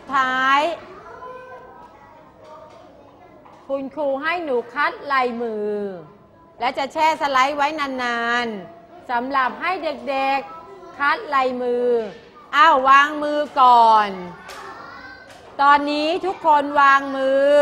ดท้าย คุณครูให้หนูคัดลายมือ และจะแช่สไลด์ไว้นานๆสำหรับให้เด็กๆคัดลายมือ อ้าววางมือก่อน ตอนนี้ทุกคนวางมือ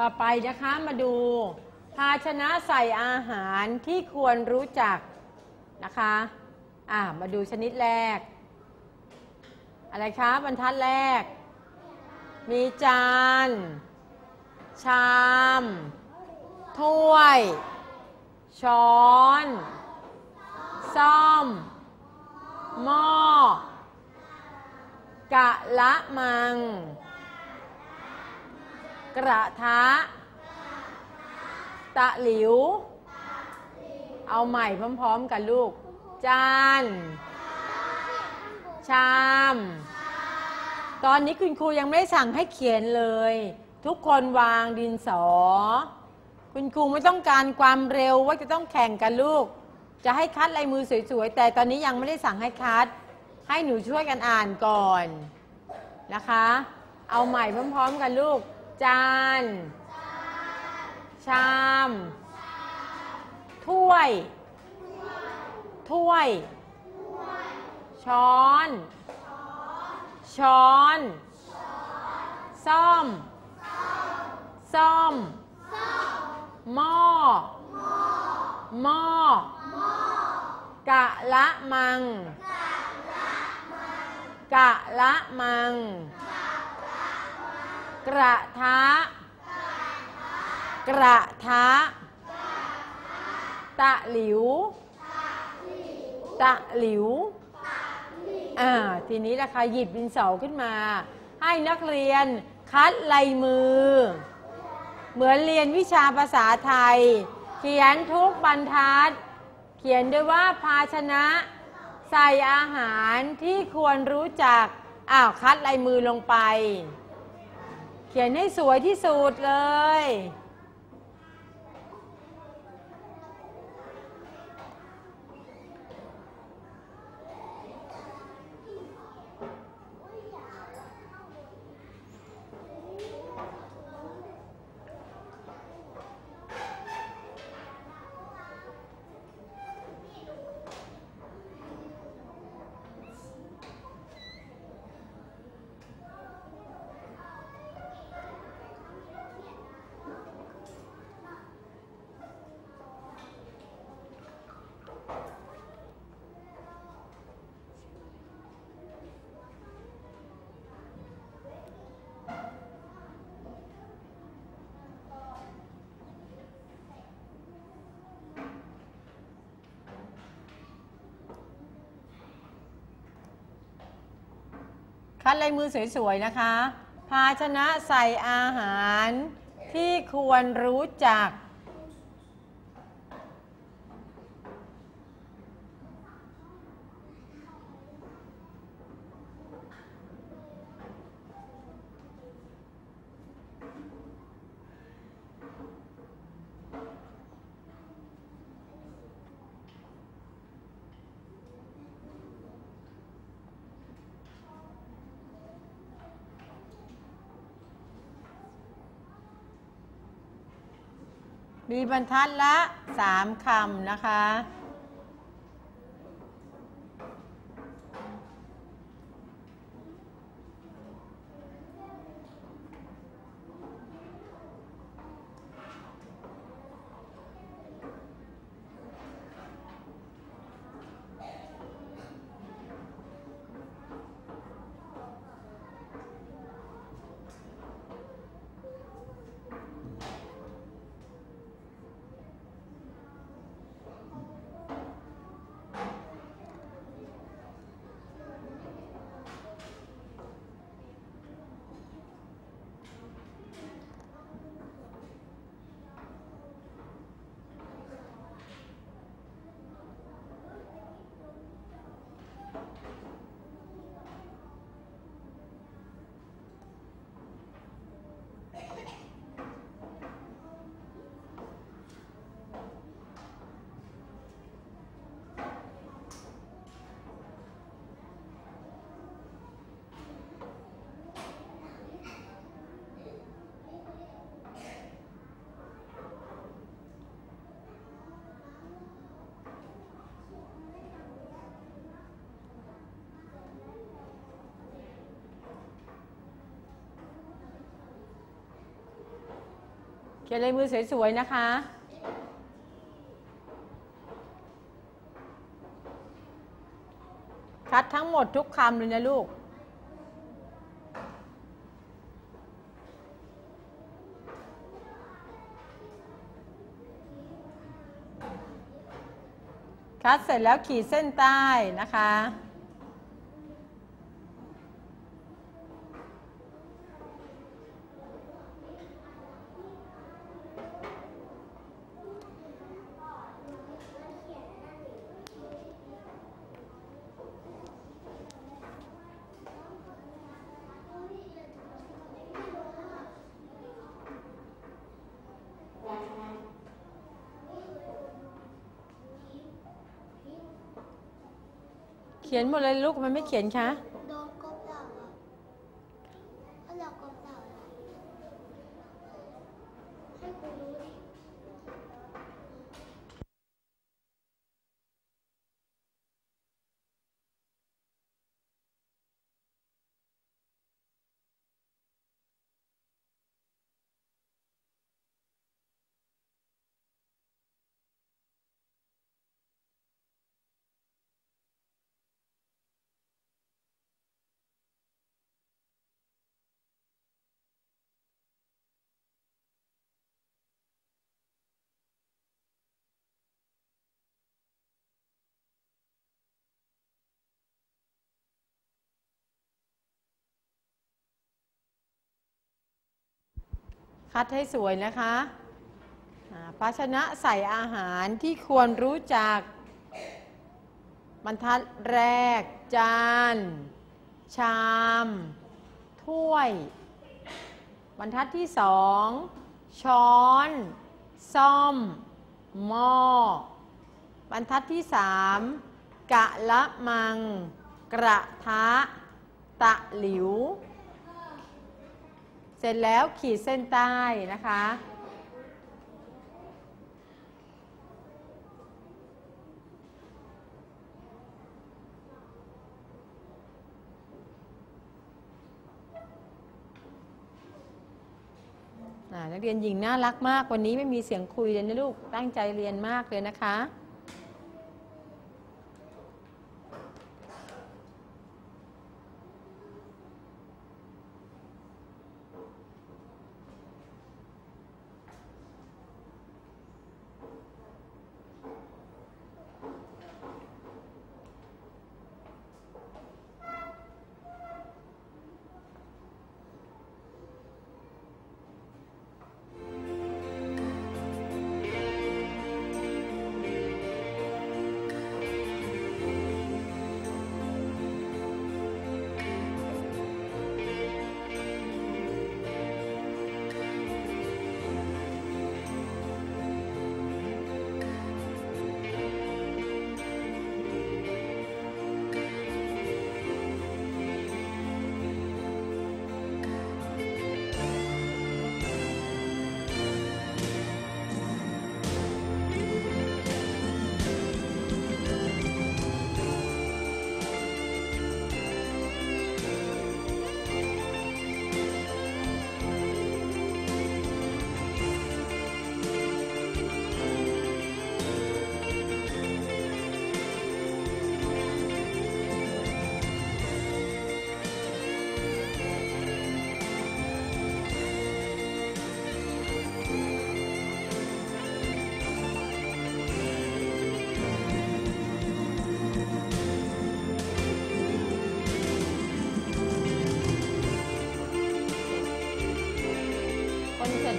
ต่อไปนะคะมาดู ภาชนะใส่อาหารที่ควรรู้จักนะคะอ่ามาดูชนิดแรก อะไรคะบรรทัดแรก มีจาน ชาม ถ้วย ช้อนซ่อม หม้อกะละมัง กระทะ ตะหลิว เอาใหม่พร้อมๆกันลูก จาน ชาม ตอนนี้คุณครูยังไม่ได้สั่งให้เขียนเลย ทุกคนวางดินสอ คุณครูไม่ต้องการความเร็วว่าจะต้องแข่งกันลูก จะให้คัดลายมือสวยๆ แต่ตอนนี้ยังไม่ได้สั่งให้คัด ให้หนูช่วยกันอ่านก่อนนะคะ เอาใหม่พร้อมๆกันลูก จาน ชาม ถ้วย ถ้วย ช้อน ช้อน ซ่อม ซ่อม หม้อ หม้อ กะละมัง กะละมังก กระทะ กระทะ ตะหลิว ตะหลิว อ่า ทีนี้นะคะหยิบดินสอขึ้นมา ให้นักเรียนคัดลายมือ เหมือนเรียนวิชาภาษาไทย เขียนทุกบรรทัด เขียนด้วยว่าภาชนะ ใส่อาหารที่ควรรู้จักอ้าวคัดลายมือลงไป เขียนให้สวยที่สุดเลย คัดลายมือสวยๆนะคะ ภาชนะใส่อาหารที่ควรรู้จัก มีบรรทัดละสามคำนะคะ เขียนลายมือสวยๆนะคะ คัดทั้งหมดทุกคำเลยนะลูกคัดเสร็จแล้วขีดเส้นใต้นะคะ ขียนหมดเลยลูกมันไม่เขียนคะโดนกบเหล่าอะถ้าเรากบเหล่าให้กูรู้ดิ คัดให้สวยนะคะภาชนะใส่อาหารที่ควรรู้จัก บรรทัดแรก จาน ชาม ถ้วย บรรทัดที่สองช้อน ซ่อม หม้อ บรรทัดที่สามกะละมัง กระทะ ตะหลิว ร็จแล้วขีดเส้นใต้นะคะ นักเรียนหญิงน่ารักมากวันนี้ไม่มีเสียงคุยเลยนะลูกตั้งใจเรียนมากเลยนะคะ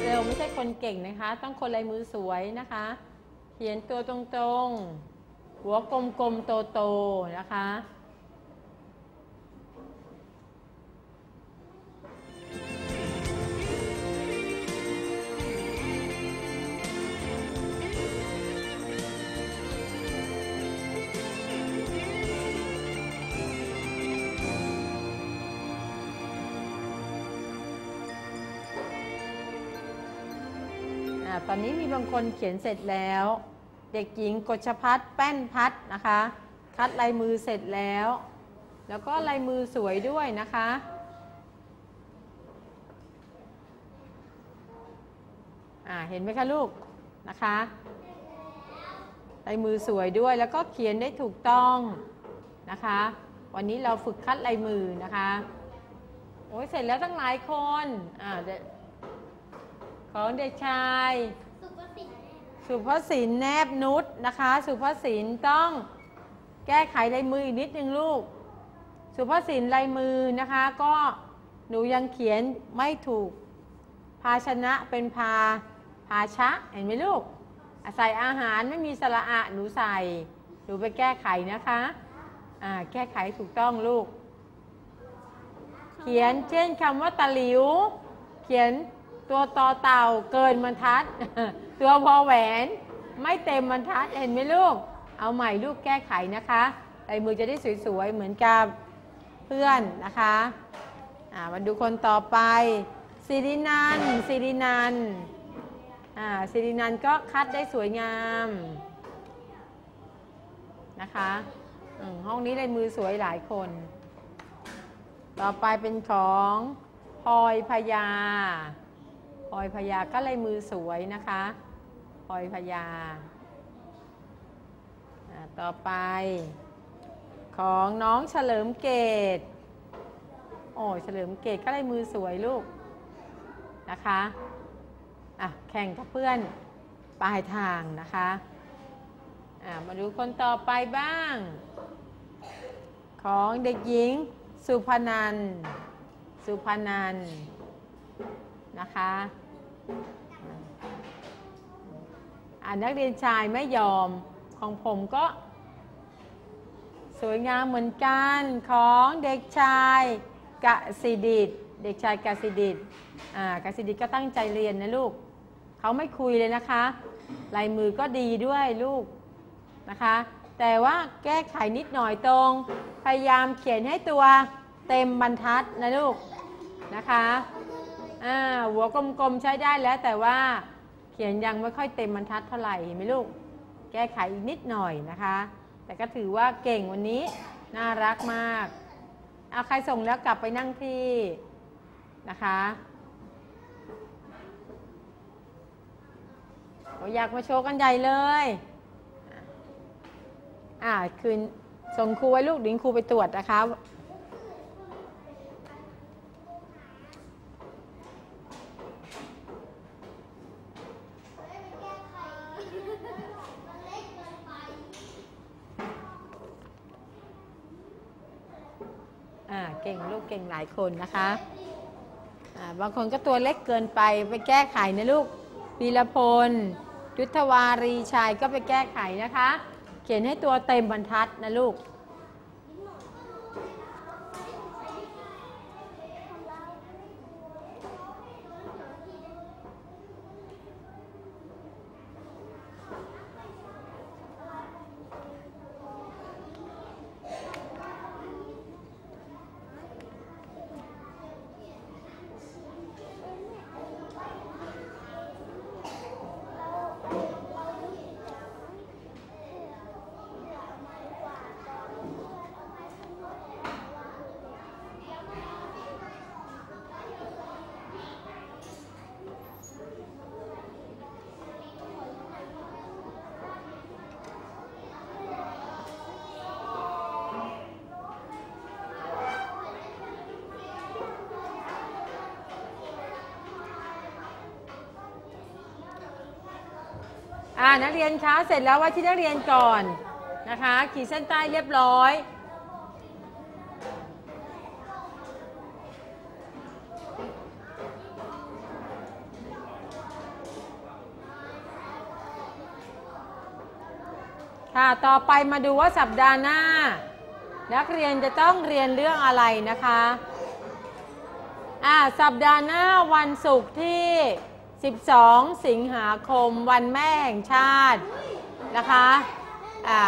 เร็จเร็วไม่ใช่คนเก่งนะคะ ต้องคนลายมือสวยนะคะ เขียนตัวตรงๆ หัวกลมๆโตๆนะคะ อ่าตอนนี้มีบางคนเขียนเสร็จแล้ว เด็กหญิงกชพัฒน์แป้นพัฒนะคะ คัดลายมือเสร็จแล้ว แล้วก็ลายมือสวยด้วยนะคะ อ่าเห็นไหมคะลูกนะคะลายมือสวยด้วยแล้วก็เขียนได้ถูกต้องนะคะ วันนี้เราฝึกคัดลายมือนะคะ โอ้ยเสร็จแล้วตั้งหลายคนอ่าเดี๋ยว ของเด็กชาย สุภสิทธิ์สุภสินแนบนุษนะคะ สุภสินต้องแก้ไขลายมืออีกนิดนึงลูก สุภสินลายมือนะคะ ก็หนูยังเขียนไม่ถูก ภาชนะเป็นพาภาชะเห็นไหมลูกอะใส่อาหารไม่มีสระอะหนูใส่ หนูไปแก้ไขนะคะอ่าแก้ไขถูกต้องลูก เขียนเช่นคำว่าตะหลิว เขียน ตัวต่อเต่าเกินบรรทัด ตัวพอแหวนไม่เต็มบรรทัดเห็นไหมลูก เอาใหม่ลูกแก้ไขนะคะลายมือจะได้สวยๆ เหมือนกับเพื่อนนะคะอ่ามาดูคนต่อไปสิรินันสิรินันอ่าสิรินันก็คัดได้สวยงามนะคะห้องนี้ลายมือสวยหลายคน ต่อไปเป็นของพลอยพยา พลอยพยาก็ลายมือสวยนะคะพลอยพยาอ่าต่อไปของน้องเฉลิมเกตโอ้เฉลิมเกตก็ลายมือสวยลูกนะคะอะแข่งกับเพื่อนปลายทางนะคะอะมาดูคนต่อไปบ้าง ของเด็กหญิงสุพนันสุพนันนะคะ อ่านักเรียนชายไม่ยอมของผมก็ สวยงามเหมือนกันของเด็กชายกสิดิตเด็กชายกสิดิตอ่ากสิดิตก็ตั้งใจเรียนนะลูก เขาไม่คุยเลยนะคะ ลายมือก็ดีด้วยลูกนะคะ แต่ว่าแก้ไขนิดหน่อยตรง พยายามเขียนให้ตัวเต็มบรรทัดนะลูกนะคะ อ่าหัวกลมๆใช้ได้แล้วแต่ว่าเขียนยังไม่ค่อยเต็มบรรทัดเท่าไหร่เห็นไหมลูก แก้ไขอีกนิดหน่อยนะคะ แต่ก็ถือว่าเก่งวันนี้น่ารักมากเอาใครส่งแล้วกลับไปนั่งที่นะคะโออยากมาโชว์กันใหญ่เลยอ่าคืนส่งครูไว้ลูกดิ้งครูไปตรวจนะคะ เก่งลูกเก่งหลายคนนะคะบางคนก็ตัวเล็กเกินไปไปแก้ไขนะลูกวีรพล ยุทธวารีชัยก็ไปแก้ไขนะคะ เขียนให้ตัวเต็มบรรทัดนะลูก อ่านักเรียนคะเสร็จแล้วไว้ที่นักเรียนก่อนนะคะ ขีดเส้นใต้เรียบร้อย ค่ะต่อไปมาดูว่าสัปดาห์หน้า นักเรียนจะต้องเรียนเรื่องอะไรนะคะอ่าสัปดาห์หน้าวันศุกร์ที่ 12 สิงหาคมวันแม่แห่งชาตินะคะอ่า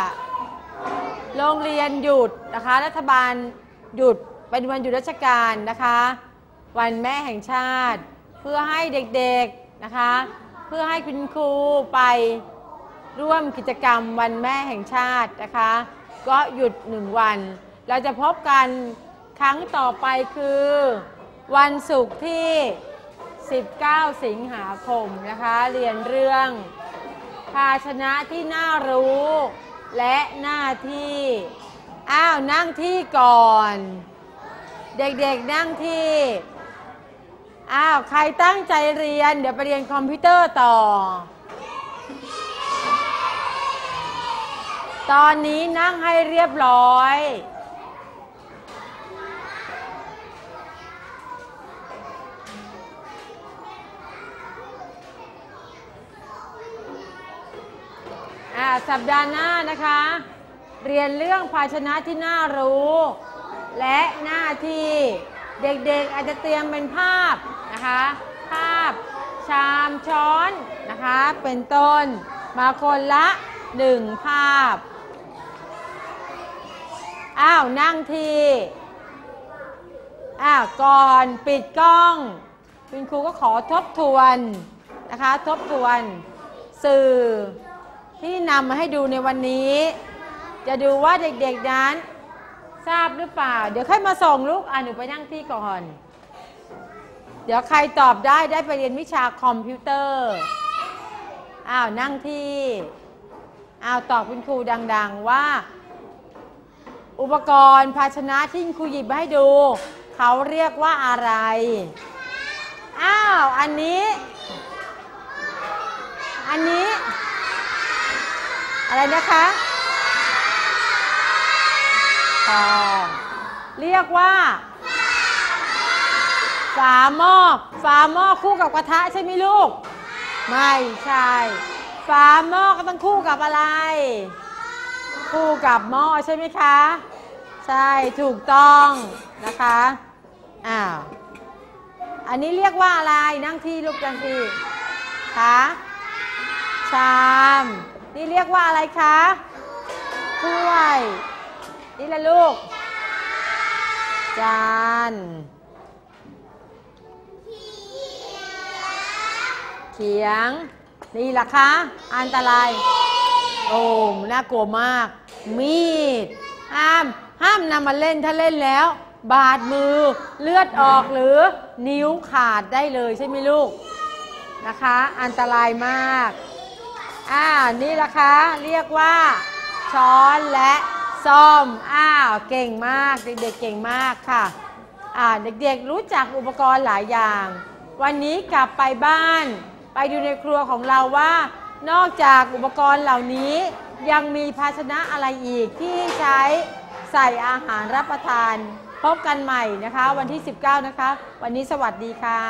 โรงเรียนหยุดนะคะ รัฐบาลหยุดเป็นวันหยุดราชการนะคะ วันแม่แห่งชาติ เพื่อให้เด็กๆนะคะ เพื่อให้คุณครูไปร่วมกิจกรรมวันแม่แห่งชาตินะคะ ก็หยุดหนึ่งวัน เราจะพบกันครั้งต่อไปคือ วันศุกร์ที่ 19 สิงหาคมนะคะ เรียนเรื่อง ภาชนะที่น่ารู้และหน้าที่ อ้าวนั่งที่ก่อน เด็กๆนั่งที่ อ้าวใครตั้งใจเรียน เดี๋ยวไปเรียนคอมพิวเตอร์ต่อ ตอนนี้นั่งให้เรียบร้อย อ่าสัปดาห์หน้านะคะ เรียนเรื่องภาชนะที่น่ารู้ และหน้าที่เด็กๆ อาจจะเตรียมเป็นภาพนะคะ ภาพชามช้อนนะคะ เป็นต้นมาคนละหนึ่งภาพ อ้าว นั่งทีอ้าวก่อนปิดกล้อง คุณครูก็ขอทบทวนนะคะ ทบทวนสื่อ ที่นำมาให้ดูในวันนี้ จะดูว่าเด็กๆนั้น ทราบหรือเปล่า เดี๋ยวค่อยมาส่งลูกอะหนูไปนั่งที่ก่อน เดี๋ยวใครตอบได้ได้ไปเรียนวิชาคอมพิวเตอร์อ้าวนั่งที่อ้าวตอบคุณครูดัง ๆ ว่า อุปกรณ์ภาชนะที่คุณครูหยิบมาให้ดู เขาเรียกว่าอะไรอ้าวอันนี้ อันนี้ อะไรนะคะทองเรียกว่าฝาหม้อฝาหม้อคู่กับกระทะใช่ไหมลูก ไม่ใช่ฝาหม้อก็ต้องคู่กับอะไร คู่กับหม้อใช่ไหมคะ ใช่ถูกต้องนะคะอ้าวอันนี้เรียกว่าอะไรนั่งที่ลูกนั่งที่คะชาม นี่เรียกว่าอะไรคะถ้วย นี่ละลูก จานเขียง นี่ล่ะคะ อันตราย โอ้มน่ากลัวมาก มีด ห้าม ห้ามนำมาเล่นถ้าเล่นแล้ว บาดมือเลือดออกหรือนิ้วขาดได้เลยใช่ไหมลูก นะคะ อันตรายมาก อ่านี่ละคะเรียกว่า ช้อนและซ่อมอ้าวเก่งมากเด็กๆเก่งมากค่ะอ่าเด็กๆรู้จักอุปกรณ์หลายอย่าง วันนี้กลับไปบ้าน ไปดูในครัวของเราว่า นอกจากอุปกรณ์เหล่านี้ยังมีภาชนะอะไรอีกที่ใช้ใส่อาหารรับประทาน พบกันใหม่นะคะ วันที่ 19 นะคะ วันนี้สวัสดีค่ะ